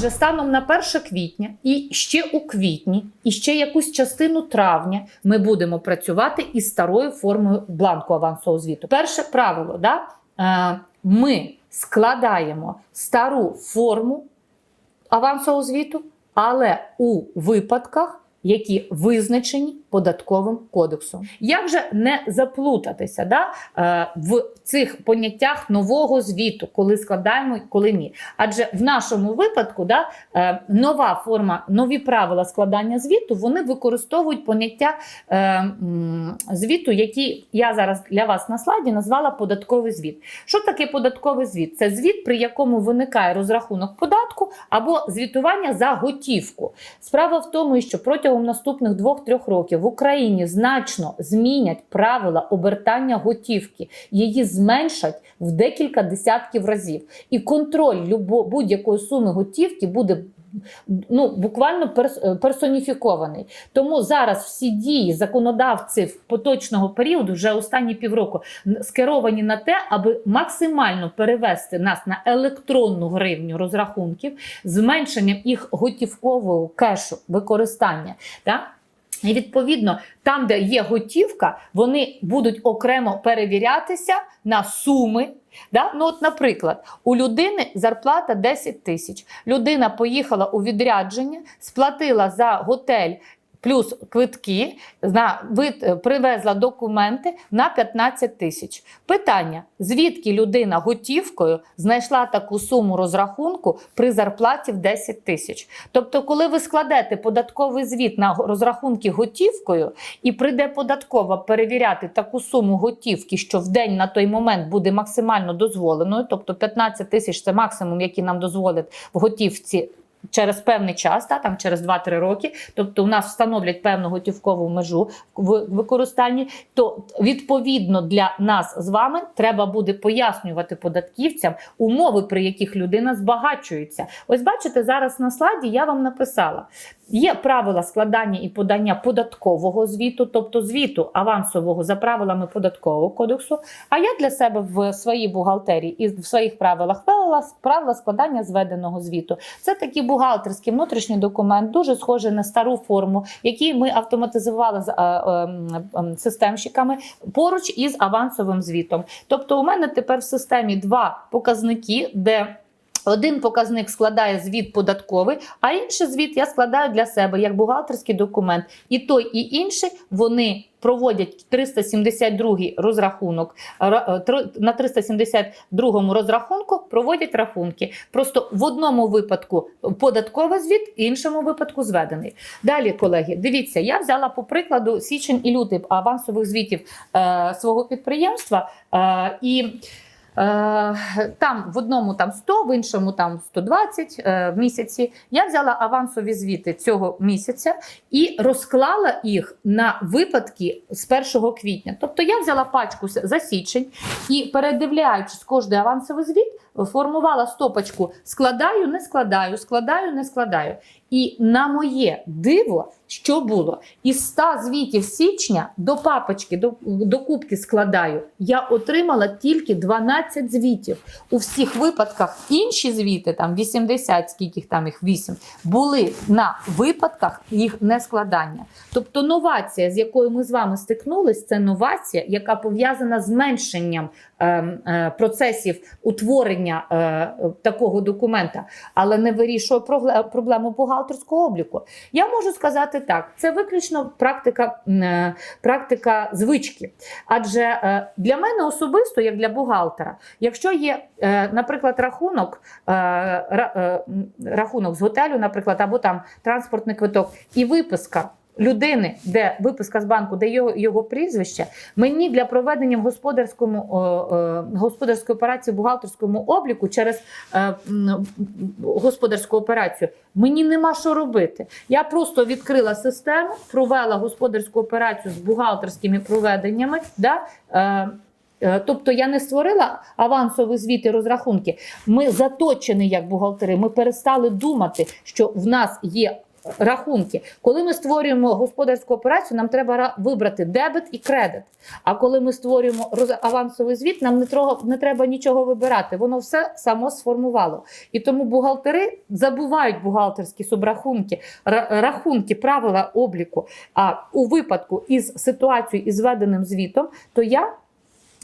Адже станом на 1 квітня і ще у квітні, і ще якусь частину травня ми будемо працювати із старою формою бланку авансового звіту. Перше правило, да? е, ми складаємо стару форму авансового звіту, але у випадках, які визначені податковим кодексом. Як же не заплутатися да, е, в цих поняттях нового звіту, коли складаємо, коли ні? Адже в нашому випадку да, е, нова форма, нові правила складання звіту, вони використовують поняття е, звіту, які я зараз для вас на слайді назвала податковий звіт. Що таке податковий звіт? Це звіт, при якому виникає розрахунок податку або звітування за готівку. Справа в тому, що протягом наступних 2-3 років в Україні значно змінять правила обертання готівки, її зменшать в декілька десятків разів. І контроль будь-якої суми готівки буде. Ну, буквально перс- персоніфікований. Тому зараз всі дії законодавців поточного періоду, вже останні півроку, скеровані на те, аби максимально перевести нас на електронну гривню розрахунків, зменшенням їх готівкового кешу використання. Так? І відповідно, там, де є готівка, вони будуть окремо перевірятися на суми. Да? Ну, от, наприклад, у людини зарплата 10 тисяч. Людина поїхала у відрядження, сплатила за готель. Плюс квитки вид привезла документи на 15 тисяч. Питання: звідки людина готівкою знайшла таку суму розрахунку при зарплаті в 10 тисяч? Тобто, коли ви складете податковий звіт на розрахунки готівкою, і прийде податкова перевіряти таку суму готівки, що в день на той момент буде максимально дозволеною, тобто 15 тисяч це максимум, який нам дозволять в готівці. Через певний час, та, там через 2-3 роки, тобто у нас встановлять певну готівкову межу в використанні, то відповідно для нас з вами треба буде пояснювати податківцям умови, при яких людина збагачується. Ось бачите, зараз на слайді я вам написала. Є правила складання і подання податкового звіту, тобто звіту авансового за правилами податкового кодексу. А я для себе в своїй бухгалтерії і в своїх правилах ввела правила складання зведеного звіту. Це такий бухгалтерський внутрішній документ, дуже схожий на стару форму, який ми автоматизували з е, е, системщиками поруч із авансовим звітом. Тобто, у мене тепер в системі два показники, де один показник складає звіт податковий, а інший звіт я складаю для себе як бухгалтерський документ. І той, і інший вони проводять 372 розрахунок. Ра- е, На 372 розрахунку проводять рахунки. Просто в одному випадку податковий звіт, в іншому випадку зведений. Далі, колеги, дивіться, я взяла по прикладу січень і лютий авансових звітів е, свого підприємства. Е, і Там в одному там 100, в іншому там 120 е, в місяці. Я взяла авансові звіти цього місяця і розклала їх на випадки з 1 квітня. Тобто я взяла пачку за січень і, передивляючись кожний авансовий звіт, формувала стопочку складаю, не складаю, складаю, не складаю. І на моє диво, що було? Із 100 звітів січня до папочки, до, до кубки складаю, я отримала тільки 12 звітів. У всіх випадках інші звіти, там 80, скільки там їх 8, були на випадках їх нескладання. Тобто новація, з якою ми з вами стикнулись, це новація, яка пов'язана з зменшенням е, е, процесів утворення е, е, такого документа, але не вирішує проблему бухгалтерського обліку. Я можу сказати так: це виключно практика, е, практика звички. Адже е, для мене особисто, як для бухгалтера, якщо є, е, наприклад, рахунок, е, е, рахунок з готелю, наприклад, або там транспортний квиток, і виписка. Людини, де виписка з банку, де його, його прізвище, мені для проведення в господарському господарської операції в бухгалтерському обліку через е, господарську операцію мені нема що робити. Я просто відкрила систему, провела господарську операцію з бухгалтерськими проведеннями. Да, е, Е, Тобто я не створила авансові звіти розрахунки. Ми заточені як бухгалтери. Ми перестали думати, що в нас є рахунки. Коли ми створюємо господарську операцію, нам треба вибрати дебет і кредит. А коли ми створюємо авансовий звіт, нам не, трого, не треба нічого вибирати. Воно все само сформувало. І тому бухгалтери забувають бухгалтерські субрахунки, рахунки, правила обліку. А у випадку із ситуацією із зведеним звітом, то я.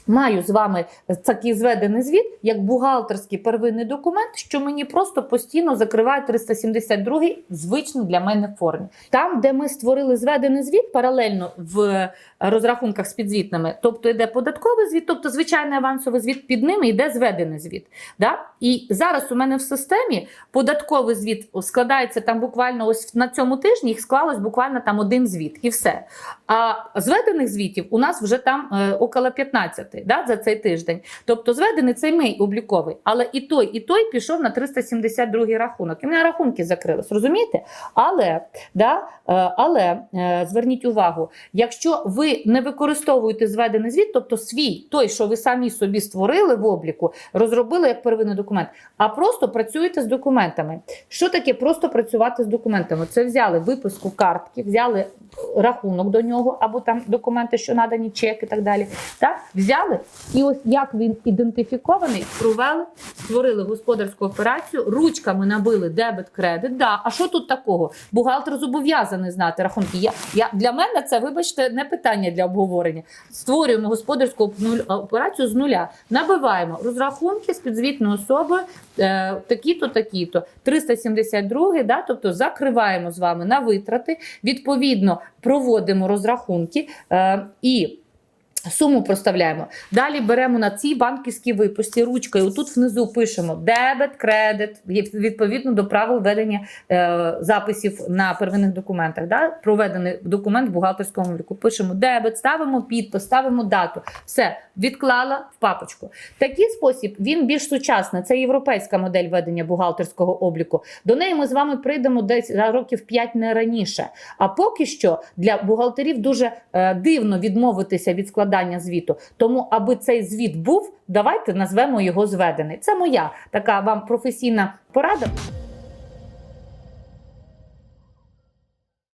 Маю з вами такий зведений звіт, як бухгалтерський первинний документ, що мені просто постійно закриває 372 звичний для мене формі. Там, де ми створили зведений звіт паралельно в розрахунках з підзвітними, тобто йде податковий звіт, тобто звичайний авансовий звіт під ними йде зведений звіт. Да? І зараз у мене в системі податковий звіт складається там буквально ось на цьому тижні, їх склалось буквально там один звіт і все. А зведених звітів у нас вже там е, около 15 да, за цей тиждень. Тобто зведений цей мій обліковий, але і той, і той пішов на 372 рахунок. І мене рахунки закрились, розумієте? Але, да, е, але е, зверніть увагу, якщо ви не використовуєте зведений звіт, тобто свій, той, що ви самі собі створили в обліку, розробили як первинний документ, а просто працюєте з документами. Що таке просто працювати з документами? Це взяли виписку картки, взяли рахунок до нього, або там документи, що надані, чек і так далі. Так? Взяли, і ось як він ідентифікований, провели, створили господарську операцію, ручками набили дебет, кредит. Да. А що тут такого? Бухгалтер зобов'язаний знати рахунки. Я, я, для мене це, вибачте, не питання для обговорення. Створюємо господарську операцію з нуля, набиваємо розрахунки з підзвітною особою, е, такі-то, такі-то, 372, да, тобто закриваємо з вами на витрати, відповідно проводимо розрахунки е, і. Суму проставляємо. Далі беремо на цій банківській випусті ручкою. Тут внизу пишемо дебет, кредит, відповідно до правил ведення е, записів на первинних документах. Да? Проведений документ в бухгалтерському обліку. Пишемо дебет, ставимо підпис, ставимо дату. Все, відклала в папочку. Такий спосіб він більш сучасний. Це європейська модель ведення бухгалтерського обліку. До неї ми з вами прийдемо десь за років 5 не раніше. А поки що для бухгалтерів дуже е, дивно відмовитися від складання звіту. Тому, аби цей звіт був, давайте назвемо його зведений. Це моя така вам професійна порада.